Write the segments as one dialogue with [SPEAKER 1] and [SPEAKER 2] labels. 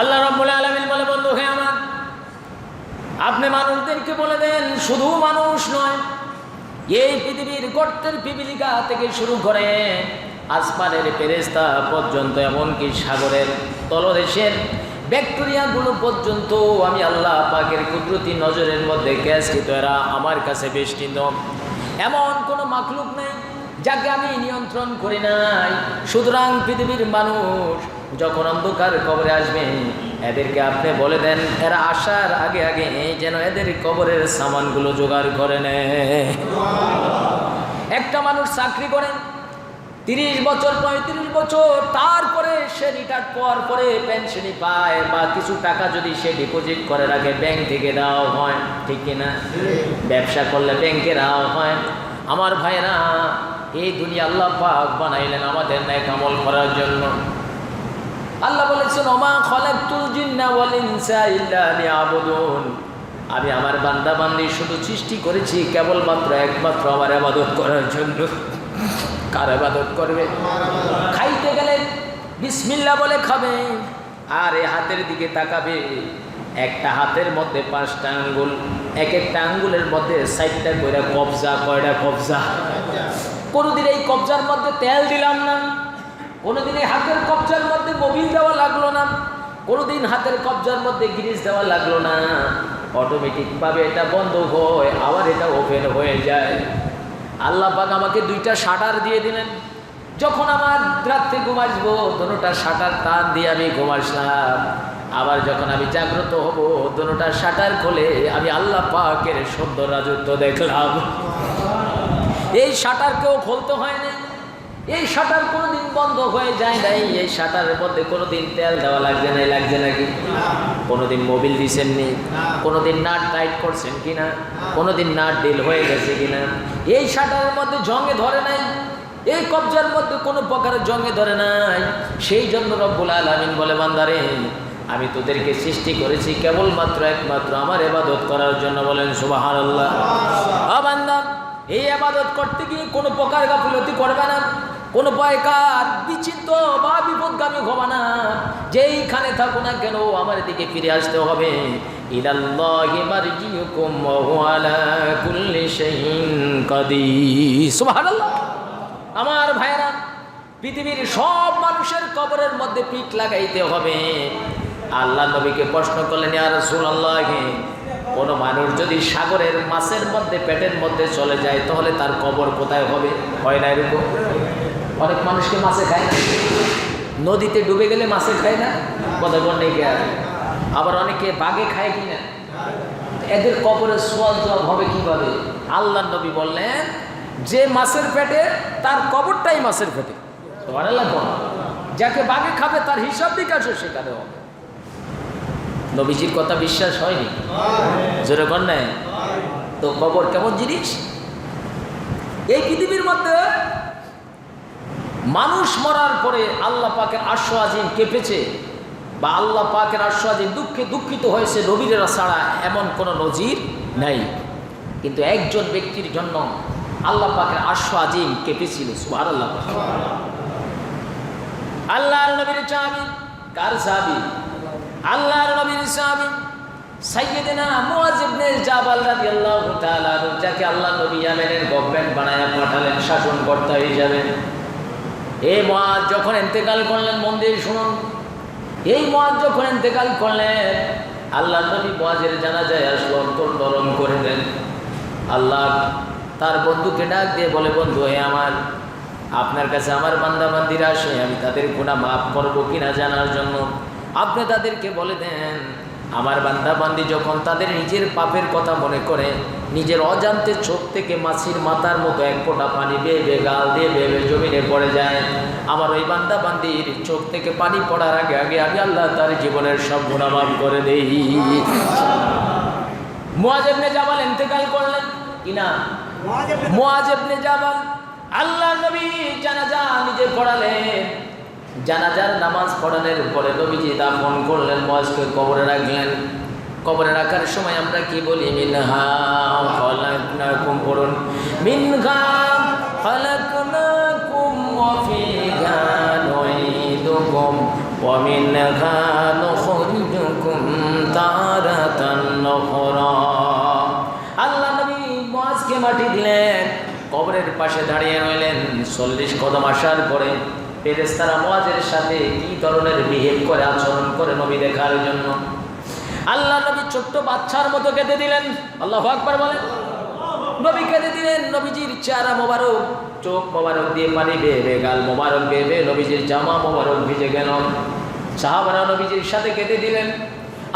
[SPEAKER 1] আল্লাহ রব্বুল আলমিন বলে, বন্ধু, হে আমার, আপনি মানুষদেরকে বলে দেন, শুধু মানুষ নয়, এই পৃথিবীর গর্তের পিপিলিকা থেকে শুরু করে আসমানের ফেরেস্তা পর্যন্ত, এমনকি সাগরের তলদেশের ব্যাকটেরিয়াগুলো পর্যন্ত আমি আল্লাহ পাকের কুদরতি নজরের মধ্যে গ্যাসকৃত, এরা আমার কাছে বেষ্টিত। এমন কোনো মাখলুক নেই যাকে আমি নিয়ন্ত্রণ করি নাই। সুতরাং পৃথিবীর মানুষ যখন অন্ধকার কবরে আসবে, এদেরকে আপনি বলে দেন, এরা আসার আগে আগে যেন এদের কবরের সামানগুলো জোগাড় করে একটা মানুষ চাকরি করে, তিরিশ বছর, পঁয়ত্রিশ বছর, তারপরে সে রিটায়ার পাওয়ার পরে পেনশনই পায় বা কিছু টাকা যদি সে ডিপোজিট করে রাখে ব্যাংক থেকে দেওয়া হয়, ঠিক কিনা ব্যবসা করলে ব্যাংকে দেওয়া হয়। আমার ভাইরা এই দুনিয়া আল্লাহ পাক বানাইলেন আমাদের ন্যায় কামল করার জন্য। আল্লাহ বলেছেন, ওমা খলাকতুল জিন্না ওয়াল ইনসা ইল্লা আমি আমার বান্দা বান্দি শুধু সৃষ্টি করেছি, কেবলমাত্র একমাত্র আমার আবাদত করার জন্য। কার আবাদত করবে? খাইতে গেলে বিসমিল্লা বলে খাবে, আর এই হাতের দিকে তাকাবে। একটা হাতের মধ্যে পাঁচটা আঙ্গুল, এক একটা আঙ্গুলের মধ্যে সাইডটা কয়টা কবজা কয়টা কবজা? কোনোদিন এই কবজার মধ্যে তেল দিলাম না। কোনোদিন এই হাতের কবজার মধ্যে মোবিল দেওয়া লাগল না। কোনোদিন হাতের কবজার মধ্যে গ্রিজ দেওয়া লাগল না। অটোমেটিকভাবে এটা বন্ধ হয় আবার এটা ওপেন হয়ে যায়। আল্লাহ পাক আমাকে দুইটা শাটার দিয়ে দিলেন। যখন আমার রাত্রে ঘুম আসব, দোনোটা শাটার টান দিয়ে আমি ঘুম আসলাম। আবার যখন আমি জাগ্রত হব, দোনোটা শাটার খোলে আমি আল্লাহ পাকের সুন্দর রাজত্ব দেখলাম। এই শাটারকেও খুলতে হয় না এই শাটার কোনোদিন বন্ধ হয়ে যায় নাই এই শাটারের মধ্যে কোনোদিন তেল দেওয়া লাগছে নাই লাগছে নাকি? কোনোদিন মোবিল দিছেন নি? কোনোদিন নাট টাইট করছেন কিনা কোনোদিন নাট ডিল হয়ে গেছে কিনা এই শাটারের মধ্যে জঙ্গে ধরে নাই। এই কবজার মধ্যে কোনো প্রকারের জঙ্গে ধরে নাই। সেই জন্য রব্বুল আলমিন বলে বান্দারে আমি তোদেরকে সৃষ্টি করেছি কেবলমাত্র একমাত্র আমার এবাদত করার জন্য বলেন সুবাহান আল্লাহ বান্দা এই আবাদত করতে গিয়ে কোনো প্রকার গাফিলতি করবে না। কোনো পয়কার বিচিত্র বা বিপদগামী হবে না। যেইখানে থাকো না কেন, আমার দিকে ফিরে আসতে হবে। আমার ভাইরা পৃথিবীর সব মানুষের কবরের মধ্যে পিঠ লাগাইতে হবে। আল্লাহ নবীকে প্রশ্ন করলেন, ইয়া রাসূলুল্লাহ, কোনো মানুষ যদি সাগরের মাছের মধ্যে, পেটের মধ্যে চলে যায়, তাহলে তার কবর কোথায় হবে? হয় না এরকম? অনেক মানুষকে মাছে খায় নদীতে ডুবে গেলে মাছে খায় না কথা বললে আবার অনেকে বাঘে খায় কি না এদের কবরের সোয়াল জবাব হবে কীভাবে? আল্লাহ নবী বললেন, যে মাছের পেটে, তার কবরটাই মাছের পেটে। যাকে বাঘে খাবে, তার হিসাব বিকাশও সেখানে হবে। নবীজির কথা বিশ্বাস হয়নি? জোরে নাই তো কবর কেমন জিনিস? এই পৃথিবীর মধ্যে মানুষ মরার পরে আল্লাহ পাকের আশ্ব আজিম কেঁপেছে বা আল্লাহ পাকের আশ্ব আজিম দুঃখে দুঃখিত হয়েছে নবীরেরা ছাড়া এমন কোনো নজির নাই। কিন্তু একজন ব্যক্তির জন্য আল্লাহ পাকের আশ্ব আজিম কেঁপেছিল সুহার আল্লাহ আল্লাহর নবীর চাবি, কার চাবি? আল্লাহর নবীর সাহাবী তাআলা যাকে আল্লাহ নবী ইয়ামেনের গভর্নমেন্ট বানায়া পাঠালেন, শাসনকর্তা হিসাবে। এই মুয়াজ যখন ইন্তেকাল করলেন মন্দির শুনুন। এই মুয়াজ যখন ইন্তেকাল করলেন, আল্লাহ নবী মুয়াজের জানাজায় আসলো অন্তর নরম করে দেন। আল্লাহ তার বন্ধুকে ডাক দিয়ে বলে, বন্ধু, হে আমার, আপনার কাছে আমার বান্দা বান্দিরা আসে, আমি তাদের গুণা মাফ করব কিনা জানার জন্য। আপনি তাদেরকে বলে দেন আমার বান্দাবান্দি যখন তাদের নিজের পাপের কথা মনে করে নিজের অজান্তে চোখ থেকে মাছির মাথার মতো এক ফোঁটা পানি বেয়ে বেয়ে গাল দিয়ে বেয়ে বেয়ে জমিনে পড়ে যায়। আমার ওই বান্দাবান্দির চোখ থেকে পানি পড়ার আগে আগে আমি আল্লাহ তার জীবনের সব গুণামাপ করে দেই। মোয়াজেবনে জামাল এতেকাল করলেন। কিনা মোয়াজেবনে জামাল আল্লাহ নবী জানাজা নিজে পড়ালেন। জানাজার নামাজ পড়ানোর পরে নবীজি দাফন করলেন, বয়স্ক কবরে রাখলেন। কবরে রাখার সময় আমরা কি বলি? মিনহা পড়ুন। মাটি দিলেন, কবরের পাশে দাঁড়িয়ে রইলেন। চল্লিশ কদম আসার পরে ফেরেস্তারা মোয়াজের সাথে কি ধরনের বিহেভ করে, আচরণ করে নবী দেখার জন্য? আল্লাহ নবী ছোট্ট বাচ্চার মতো কেঁদে দিলেন। আল্লাহ আকবার বলেন। নবী কেঁদে দিলেন, নবীজির চেহারা মোবারক, চোখ মোবারক দিয়ে পানি বেয়ে গাল মোবারক বেয়ে নবীজির জামা মোবারক ভিজে গেল। সাহাবারা নবীজির সাথে কেঁদে দিলেন।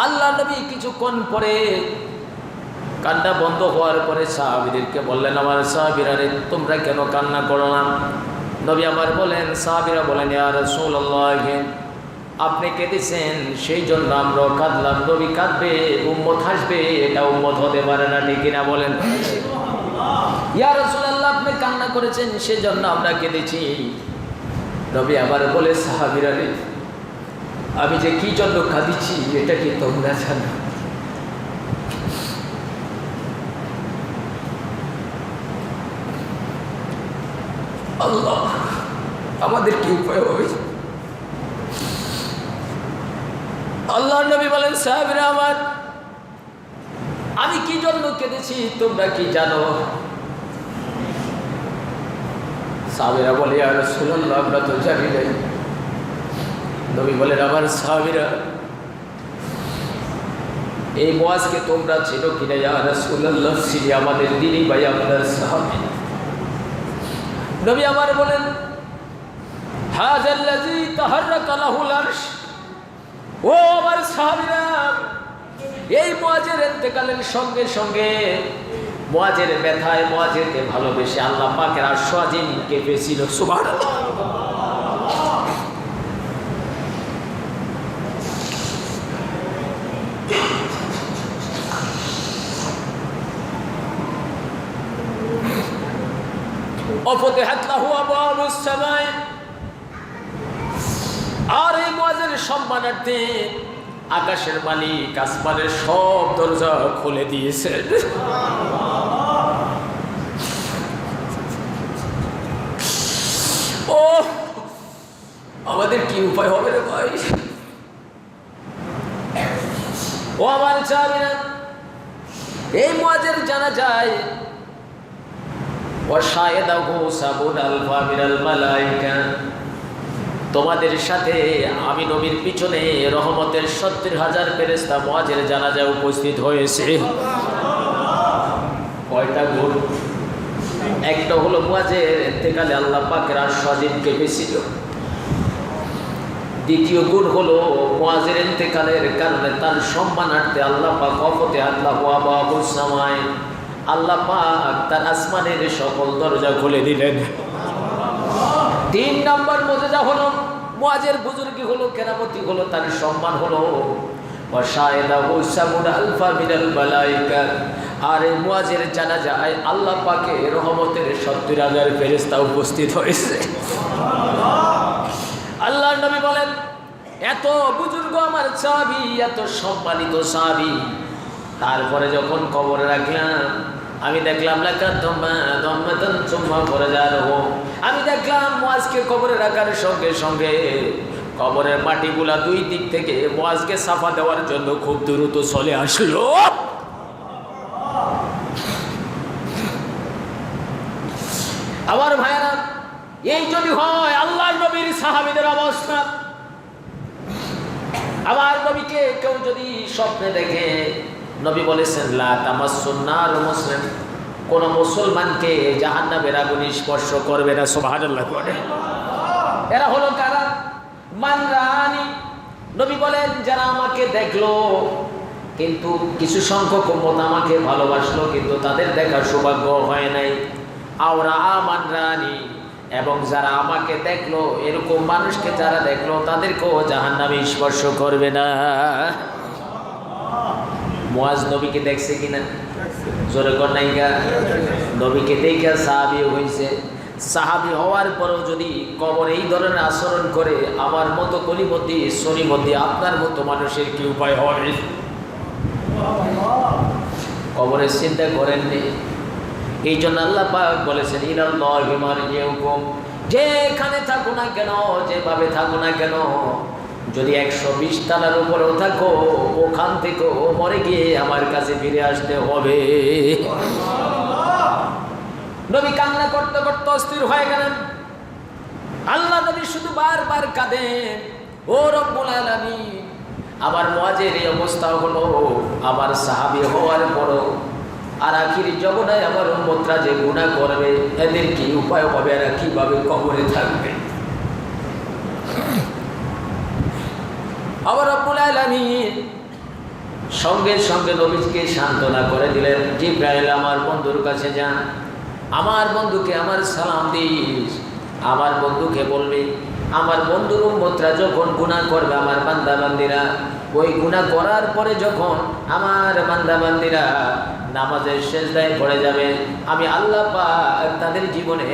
[SPEAKER 1] আল্লাহ নবী কিছুক্ষণ পরে কান্না বন্ধ হওয়ার পরে সাহাবিদেরকে বললেন, আমার সাহাবিরা তোমরা কেন কান্না করো না? নবী আমার বলেন সাহাবিরা বলেন ইয়া রাসূলুল্লাহ আপনি কেঁদেছেন সেই জন্য আমরা কাঁদলাম। নবী কাঁদবে উম্মত হাসবে এটা উম্মত হতে পারে না ঠিক কিনা বলেন? ইয়া রাসূলুল্লাহ আপনি কান্না করেছেন সেই জন্য আমরা কেঁদেছি। নবী আবার বলে সাহাবিরা রে আমি যে কি জন্য কাঁদিছি এটা কি তোমরা জানো? আল্লাহ, আমাদের কি উপায় হবে? আল্লাহ নবী বলেন, সাহেবরা আমার, আমি কি জন্য কেঁদেছি? তোমরা কি জানো? সাহেবেরা বলে আর শুনল আমরা তো জানি নাই। নবী বলেন, আমার সাহেবেরা, এই বয়সকে তোমরা ছিল কিনা? আর সুল্লাহ ছিলি আমাদের দিদি ভাই, আপনার সাহাবি। নবী আবার বলেন হাজাল্লাজি তাহাররাকা কালাহুল আরশ। ও আমার সাহাবীরা, এই মোয়াজের এতেকালের সঙ্গে সঙ্গে মোয়াজের ব্যথায় মোয়াজেরকে ভালোবেসে আল্লাহ পাকের সজিনকে কেঁপেছিল সুবহানাল্লাহ। وفتحت له أبواب السماء আর এই মজের সম্মানার্থে আকাশের মালিক আসমানের সব দরজা খুলে দিয়েছেন ও আমাদের কি উপায় হবে রে ভাই ও আমার চাবি না এই মজের জানা যায় ওয়াশায়দাহু সাবুন আলফা মালাইকা। তোমাদের সাথে আমি নবীর পিছনে রহমতের সত্তর হাজার ফেরেস্তা মহাজের জানাজায় উপস্থিত হয়েছে। কয়টা গুণ? একটা হলো মুয়াজের এতেকালে আল্লাহ পাকের আর স্বাধীন কেঁপেছিল দ্বিতীয় গুণ হলো মুয়াজের এতেকালের কারণে তার সম্মানার্থে আল্লাহ পাক অপতে আল্লাহ আবাবুল সামায় আল্লাহ পাক তার আসমানের সকল দরজা খুলে দিলেন। তিন নম্বর মজেজা হলো মুয়াজের বুজুর্গি হলো, কেরামতি হলো, তার সম্মান হলো। মুয়াজের রহমতের উপস্থিত হয়েছে। বলেন, এত বুজুর্গ আমার এত সম্মানিত সাহাবি তারপরে যখন কবরে রাখলাম আমি দেখলাম লেখা দম্মা চুম্মা করে যার আমি দেখলাম মোয়াজকে কবরে রাখার সঙ্গে সঙ্গে কবরের মাটিগুলা দুই দিক থেকে মোয়াজকে সাফা দেওয়ার জন্য খুব দ্রুত চলে আসলো। আমার ভাইরা এই যদি হয় আল্লাহ নবীর সাহাবিদের অবস্থা। আমার নবীকে কেউ যদি স্বপ্নে দেখে নবী বলেছেন, লা তামাসুন্নার কোন মুসলমানকে জাহান্নামের আগুন স্পর্শ করবে না, সুবহানাল্লাহ করে। এরা হলো কারা? মানরানি নবী বলেন, যারা আমাকে দেখল, কিন্তু কিছু সংখ্যক উম্মত আমাকে ভালোবাসলো, কিন্তু তাদের দেখার সৌভাগ্য হয় নাই। আওরা মানরানি এবং যারা আমাকে দেখল, এরকম মানুষকে যারা দেখল, তাদেরকেও জাহান্নামে স্পর্শ করবে না। মুয়াজ নবীকে দেখছে কিনা? জোরে কন্যাইকা নবীকে দেখে সাহাবি হয়েছে সাহাবি হওয়ার পরেও যদি কবর এই ধরনের আচরণ করে, আমার মতো কলিমতি শনিমতি আপনার মতো মানুষের কি উপায় হবে কবরের চিন্তা করেননি এই জন্য আল্লাহ বলেছেন ইনাল্লাহি যেখানে থাকো না কেন, যেভাবে থাকো না কেন যদি একশো বিশ তালার উপরেও থাকো, ওখান থেকেও মরে গিয়ে আমার কাছে ফিরে আসতে হবে। নবী কান্না করতে করতে অস্থির হয়ে গেলেন। আল্লাহ নবী শুধু বারবার কাঁদেন, ও রব্বুল আলামিন, আমার মজের এই অবস্থা হলো, আমার সাহাবি হওয়ার পরও আর আখির জগনায় আমার উম্মতরা যে গুণা করবে, এদের কি উপায় হবে? আর কীভাবে কবরে থাকবে? আবার রব্বুল আলামিন সঙ্গে সঙ্গে নবীকে সান্ত্বনা করে দিলেন, জিব্রাইল, আমার বন্ধুর কাছে যান। আমার বন্ধুকে আমার সালাম দিস। আমার বন্ধুকে বলবি আমার বন্ধুর উম্মতরা যখন গুনাহ করবে আমার বান্দা বান্দিরা ওই গুনাহ করার পরে যখন আমার বান্দা বান্দিরা নামাজের শেষ দায় পড়ে যাবে, আমি আল্লাহ পাক তাদের জীবনের